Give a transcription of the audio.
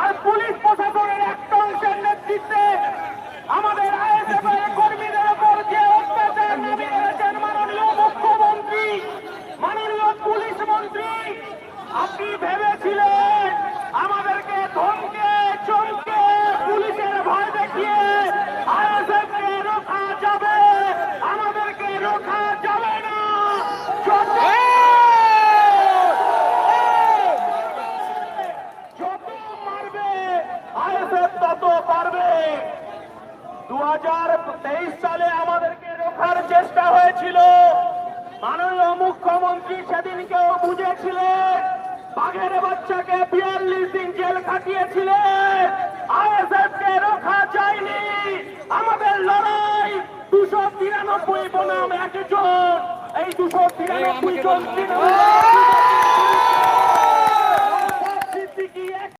আর police প্রশাসনের একটা অংশের নেতৃত্বে আমাদের কর্মীদের ওপর যে অত্যাচার মাননীয় মুখ্যমন্ত্রী, মাননীয় পুলিশ মন্ত্রী, আপনি ভেবেছিলেন আমাদেরকে আইএসএফ তত পারবে দু সালে আমাদেরকে রোখার চেষ্টা হয়েছিল। মাননীয় মুখ্যমন্ত্রী সেদিনকেও বুঝেছিলেন বাঘের বাচ্চাকে বিয়াল্লিশ দিন জেল খাটিয়েছিলেন। আইএসএফ কে রোখা যায়নি। আমাদের লড়াই দুশো তিরানব্বই বনাম একজন। এই দুশো তিরানব্বই জন তৃণমূল